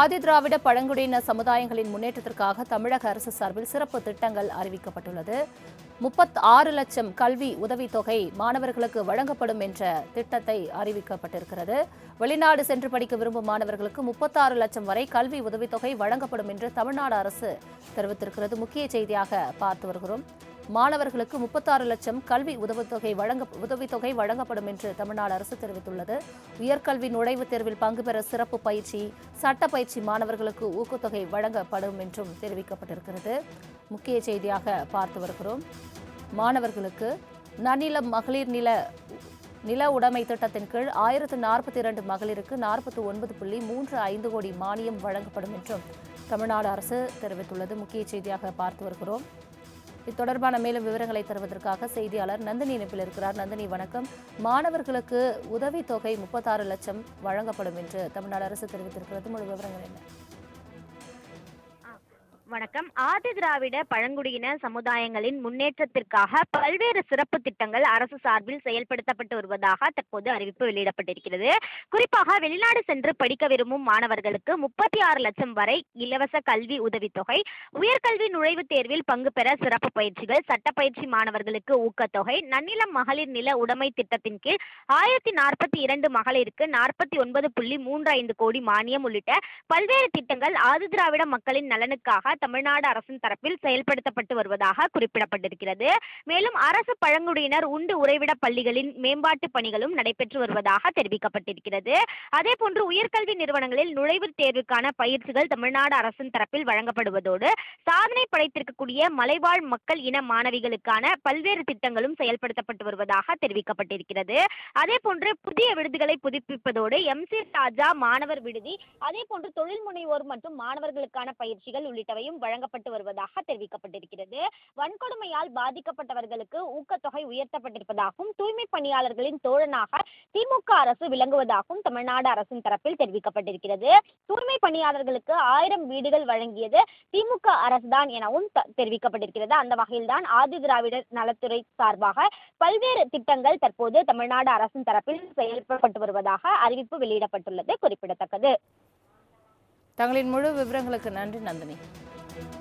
ஆதிதிராவிட பழங்குடியின சமுதாயங்களின் முன்னேற்றத்திற்காக தமிழக அரசு சார்பில் சிறப்பு திட்டங்கள் அறிவிக்கப்பட்டுள்ளது. முப்பத் ஆறு லட்சம் கல்வி உதவித்தொகை மாணவர்களுக்கு வழங்கப்படும் என்ற திட்டத்தை அறிவிக்கப்பட்டிருக்கிறது. வெளிநாடு சென்று படிக்க விரும்பும் மாணவர்களுக்கு முப்பத்தாறு லட்சம் வரை கல்வி உதவித்தொகை வழங்கப்படும் என்று தமிழ்நாடு அரசு தெரிவித்திருக்கிறது. முக்கிய செய்தியாக பார்த்து வருகிறோம். மாணவர்களுக்கு முப்பத்தாறு லட்சம் கல்வி உதவித்தொகை வழங்க உதவித்தொகை வழங்கப்படும் என்று தமிழ்நாடு அரசு தெரிவித்துள்ளது. உயர்கல்வி நுழைவுத் தேர்வில் பங்கு பெற சிறப்பு பயிற்சி சட்ட பயிற்சி மாணவர்களுக்கு ஊக்கத்தொகை வழங்கப்படும் என்றும் தெரிவிக்கப்பட்டிருக்கிறது. முக்கிய செய்தியாக பார்த்து வருகிறோம். மாணவர்களுக்கு நன்னில மகளிர் நில நில உடைமை திட்டத்தின் கீழ் ஆயிரத்து நாற்பத்தி இரண்டு மகளிருக்கு நாற்பத்தி ஒன்பது புள்ளி மூன்று ஐந்து கோடி மானியம் வழங்கப்படும் என்றும் தமிழ்நாடு அரசு தெரிவித்துள்ளது. முக்கிய செய்தியாக பார்த்து வருகிறோம். இது தொடர்பான மேலும் விவரங்களை தருவதற்காக செய்தியாளர் நந்தினி இணைப்பில் இருக்கிறார். நந்தினி வணக்கம். மாணவர்களுக்கு உதவித்தொகை முப்பத்தாறு லட்சம் வழங்கப்படும் என்று தமிழ்நாடு அரசு தெரிவித்திருக்கிறது. முழு விவரங்கள் என்ன? வணக்கம். ஆதி திராவிட பழங்குடியின சமுதாயங்களின் முன்னேற்றத்திற்காக பல்வேறு சிறப்பு திட்டங்கள் அரசு சார்பில் செயல்படுத்தப்பட்டு வருவதாக தற்போது அறிவிப்பு வெளியிடப்பட்டிருக்கிறது. குறிப்பாக வெளிநாடு சென்று படிக்க விரும்பும் மாணவர்களுக்கு முப்பத்தி ஆறு லட்சம் வரை இலவச கல்வி உதவித்தொகை உயர்கல்வி நுழைவுத் தேர்வில் பங்கு பெற சிறப்பு பயிற்சிகள் சட்ட பயிற்சி மாணவர்களுக்கு ஊக்கத்தொகை நன்னிலம் மகளிர் நில உடைமை திட்டத்தின் கீழ் ஆயிரத்தி நாற்பத்தி இரண்டு மகளிருக்கு நாற்பத்தி ஒன்பது புள்ளி மூன்று ஐந்து கோடி மானியம் உள்ளிட்ட பல்வேறு திட்டங்கள் ஆதிதிராவிட மக்களின் நலனுக்காக தமிழ்நாடு அரசின் தரப்பில் செயல்படுத்தப்பட்டு வருவதாக குறிப்பிடப்பட்டிருக்கிறது. மேலும் அரசு பழங்குடியினர் உண்டு உறைவிட பள்ளிகளின் மேம்பாட்டு பணிகளும் நடைபெற்று வருவதாக தெரிவிக்கப்பட்டிருக்கிறது. அதே போன்று உயர்கல்வி நிறுவனங்களில் நுழைவுத் தேர்வுக்கான பயிற்சிகள் தமிழ்நாடு அரசின் தரப்பில் வழங்கப்படுவதோடு சாதனை படைத்திருக்கக்கூடிய மலைவாழ் மக்கள் இன மாணவிகளுக்கான பல்வேறு திட்டங்களும் செயல்படுத்தப்பட்டு வருவதாக தெரிவிக்கப்பட்டிருக்கிறது. அதே போன்று புதிய விடுதிகளை புதுப்பிப்பதோடு எம்சி ராஜா மாணவர் விடுதி அதே போன்று தொழில் முனைவோர் மற்றும் மாணவர்களுக்கான பயிற்சிகள் உள்ளிட்டவையும் வழங்கப்பட்டு வருவதாக தெரிவிக்கப்பட்டிருக்கிறது. வன்கொடுமையால் பாதிக்கப்பட்டவர்களுக்கு ஊக்கத்தொகை உயர்த்தப்பட்டிருப்பதாகவும் தூய்மை பணியாளர்களின் தோழனாக திமுக அரசு விளங்குவதாகவும் தமிழ்நாடு அரசின் தரப்பில் தெரிவிக்கப்பட்டிருக்கிறது. தூய்மை பணியாளர்களுக்கு ஆயிரம் வீடுகள் வழங்கியது திமுக அரசுதான் எனவும் தெரிவிக்கப்பட்டிருக்கிறது. அந்த வகையில்தான் ஆதி திராவிடர் நலத்துறை சார்பாக பல்வேறு திட்டங்கள் தற்போது தமிழ்நாடு அரசின் தரப்பில் செயல்பட்டு வருவதாக அறிவிப்பு வெளியிடப்பட்டுள்ளது குறிப்பிடத்தக்கது. தங்களின் முழு விவரங்களுக்கு நன்றி நந்தினி.